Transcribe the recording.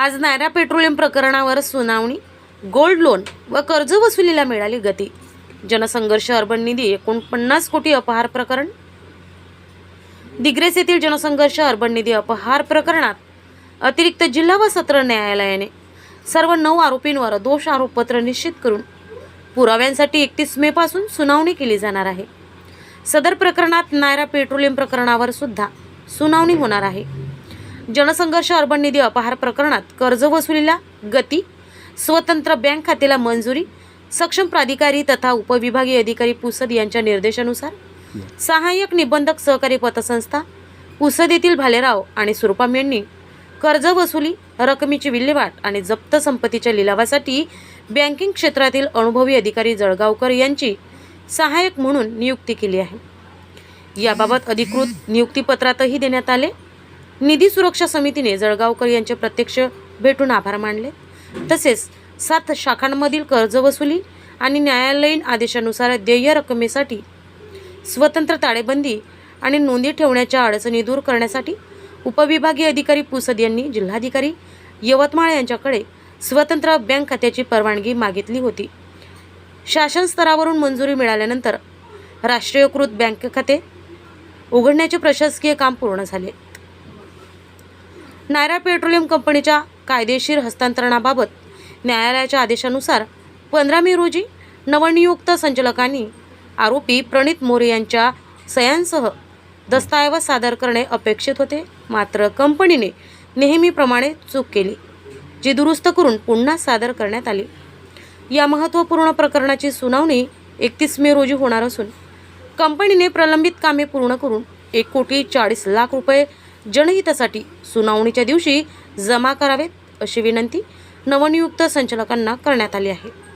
आज नायरा पेट्रोलियम प्रकरणावर सुनावणी गोल्ड लोन व कर्ज वसुलीला मिळाली गती. जनसंघर्ष अर्बन निधी एकोणपन्नास कोटी अपहार प्रकरण. दिग्रेस येथील जनसंघर्ष अर्बन निधी अपहार प्रकरणात अतिरिक्त जिल्हा व सत्र न्यायालयाने सर्व नऊ आरोपींवर दोष आरोपपत्र निश्चित करून पुराव्यांसाठी एकतीस मे पासून सुनावणी केली जाणार आहे. सदर प्रकरणात नायरा पेट्रोलियम प्रकरणावर सुद्धा सुनावणी होणार आहे. जनसंघर्ष अर्बन निधी अपहार प्रकरणात कर्ज वसुलीला गती स्वतंत्र बँक खात्याला मंजुरी सक्षम प्राधिकारी तथा उपविभागीय अधिकारी पुसद यांच्या निर्देशानुसार सहाय्यक निबंधक सहकारी पतसंस्था पुसद येथील भालेराव आणि सुरपाम यांनी कर्ज वसुली रकमेची विल्हेवाट आणि जप्त संपत्तीच्या लिलावासाठी बँकिंग क्षेत्रातील अनुभवी अधिकारी जळगावकर यांची सहाय्यक म्हणून नियुक्ती केली आहे. याबाबत अधिकृत नियुक्तीपत्रातही देण्यात आले. निधी सुरक्षा समितीने जळगावकर यांचे प्रत्यक्ष भेटून आभार मानले. तसेच सात शाखांमधील कर्ज वसुली आणि न्यायालयीन आदेशानुसार देय रकमेसाठी स्वतंत्र ताळेबंदी आणि नोंदी ठेवण्याच्या अडचणी दूर करण्यासाठी उपविभागीय अधिकारी पुसद यांनी जिल्हाधिकारी यवतमाळ यांच्याकडे स्वतंत्र बँक खात्याची परवानगी मागितली होती. शासन स्तरावरून मंजुरी मिळाल्यानंतर राष्ट्रीयकृत बँक खाते उघडण्याचे प्रशासकीय काम पूर्ण झाले. नायरा पेट्रोलियम कंपनीच्या कायदेशीर हस्तांतरणाबाबत न्यायालयाच्या आदेशानुसार पंधरा मे रोजी नवनियुक्त संचालकांनी आरोपी प्रणित मोरे यांच्या सह्यांसह दस्तऐवज सादर करणे अपेक्षित होते. मात्र कंपनीने नेहमीप्रमाणे चूक केली जी दुरुस्त करून पुन्हा सादर करण्यात आली. या महत्त्वपूर्ण प्रकरणाची सुनावणी एकतीस मे रोजी होणार असून कंपनीने प्रलंबित कामे पूर्ण करून एक कोटी चाळीस लाख रुपये जनहितासाठी सुनावणीच्या दिवशी जमा करावेत अशी विनंती नवनियुक्त संचालकांना करण्यात आली आहे.